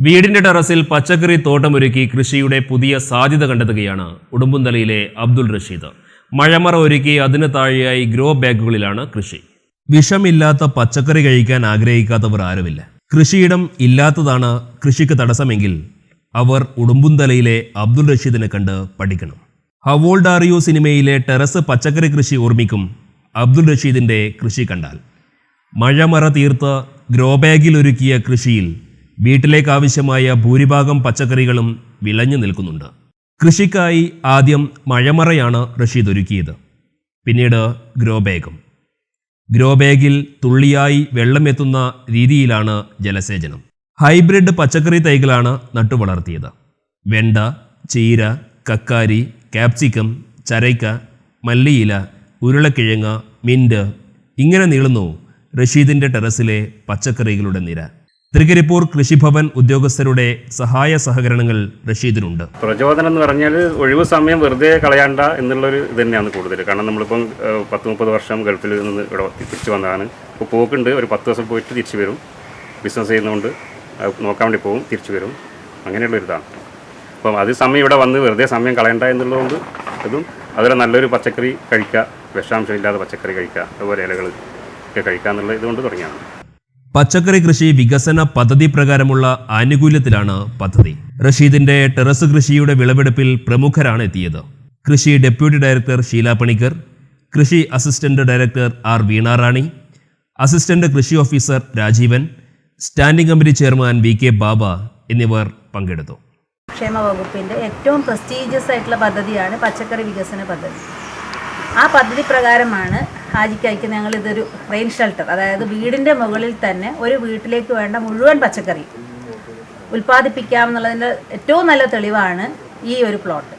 വീടിന്റെ ടെറസിൽ പച്ചക്കറി തോട്ടമൊരുക്കി കൃഷിയുടെ പുതിയ സാധ്യത കണ്ടെത്തുകയാണ് ഉടുമ്പുന്തലയിലെ അബ്ദുൾ റഷീദ്. മഴമറ ഒരുക്കി അതിന് താഴെയായി ഗ്രോ ബാഗുകളിലാണ് കൃഷി. വിഷമില്ലാത്ത പച്ചക്കറി കഴിക്കാൻ ആഗ്രഹിക്കാത്തവർ ആരുമില്ല. കൃഷിയിടം ഇല്ലാത്തതാണ് കൃഷിക്ക് തടസ്സമെങ്കിൽ അവർ ഉടുമ്പുന്തലയിലെ അബ്ദുൾ റഷീദിനെ കണ്ട് പഠിക്കണം. ഹവോൾഡ് സിനിമയിലെ ടെറസ് പച്ചക്കറി കൃഷി ഓർമ്മിക്കും അബ്ദുൾ റഷീദിന്റെ കൃഷി കണ്ടാൽ. മഴമറ തീർത്ത് ഗ്രോ ബാഗിൽ ഒരുക്കിയ കൃഷിയിൽ വീട്ടിലേക്ക് ആവശ്യമായ ഭൂരിഭാഗം പച്ചക്കറികളും വിളഞ്ഞു നിൽക്കുന്നുണ്ട്. കൃഷിക്കായി ആദ്യം മഴമറയാണ് റഷീദ് ഒരുക്കിയത്. പിന്നീട് ഗ്രോ ബാഗും ഗ്രോ ബാഗിൽ തുള്ളിയായി വെള്ളമെത്തുന്ന രീതിയിലാണ് ജലസേചനം. ഹൈബ്രിഡ് പച്ചക്കറി തൈകളാണ് നട്ടുവളർത്തിയത്. വെണ്ട ചീര കക്കാരി കാപ്സിക്കം ചരയ്ക്ക മല്ലിയില ഉരുളക്കിഴങ്ങ് മിന്റ് ഇങ്ങനെ നീളുന്നു റഷീദിന്റെ ടെറസിലെ പച്ചക്കറികളുടെ നിര. തൃക്കരിപ്പൂർ കൃഷിഭവൻ ഉദ്യോഗസ്ഥരുടെ സഹായ സഹകരണങ്ങൾ റഷീദിനുണ്ട്. പ്രചോദനം എന്ന് പറഞ്ഞാൽ ഒഴിവ് സമയം വെറുതെ കളയണ്ട എന്നുള്ളൊരു ഇത് തന്നെയാണ് കൂടുതൽ. കാരണം നമ്മളിപ്പം പത്ത് മുപ്പത് വർഷം ഗൾഫിൽ നിന്ന് ഇവിടെ തിരിച്ചു വന്നതാണ്. ഇപ്പോൾ പോക്കുണ്ട് ഒരു പത്ത് ദിവസം പോയിട്ട് തിരിച്ചു വരും. ബിസിനസ് ചെയ്യുന്നതുകൊണ്ട് നോക്കാൻ വേണ്ടി പോകും തിരിച്ചു വരും. അങ്ങനെയുള്ള ഒരു ഇതാണ്. അപ്പം അത് സമയം ഇവിടെ വന്ന് വെറുതെ സമയം കളയണ്ട എന്നുള്ളതുകൊണ്ട് ഇതും അതുപോലെ നല്ലൊരു പച്ചക്കറി കഴിക്കുക വിഷാംശമില്ലാതെ പച്ചക്കറി കഴിക്കുക അതുപോലെ ഇലകൾ ഒക്കെ കഴിക്കുക എന്നുള്ള ഇതുകൊണ്ട് തുടങ്ങിയാണ് പച്ചക്കറി കൃഷി വികസന പദ്ധതി പ്രകാരമുള്ള ആനുകൂല്യത്തിലാണ് പദ്ധതി. റഷീദിന്റെ ടെറസ് കൃഷിയുടെ വിളവെടുപ്പിൽ പ്രമുഖരാണ് എത്തിയത്. കൃഷി ഡെപ്യൂട്ടി ഡയറക്ടർ ഷീല പണിക്കർ കൃഷി assistant director R Veenarani assistant കൃഷി officer Rajeevan standing committee chairman V K Baba എന്നിവർ പങ്കെടുത്തു. ക്ഷേമ വകുപ്പിന്റെ ഏറ്റവും പ്രസ്റ്റീജിയസ് ആയിട്ടുള്ള പദ്ധതിയാണ് പച്ചക്കറി വികസന പദ്ധതി. ആ പദ്ധതി പ്രകാരമാണ് ഹാജിക്കയക്ക് ഞങ്ങൾ ഇതൊരു റെയിൻ ഷെൽട്ടർ. അതായത് വീടിന്റെ മുകളിൽ തന്നെ ഒരു വീട്ടിലേക്ക് വേണ്ട മുഴുവൻ പച്ചക്കറി ഉൽപ്പാദിപ്പിക്കാം എന്നുള്ളതിന്റെ ഏറ്റവും നല്ല തെളിവാണ് ഈ ഒരു പ്ലോട്ട്.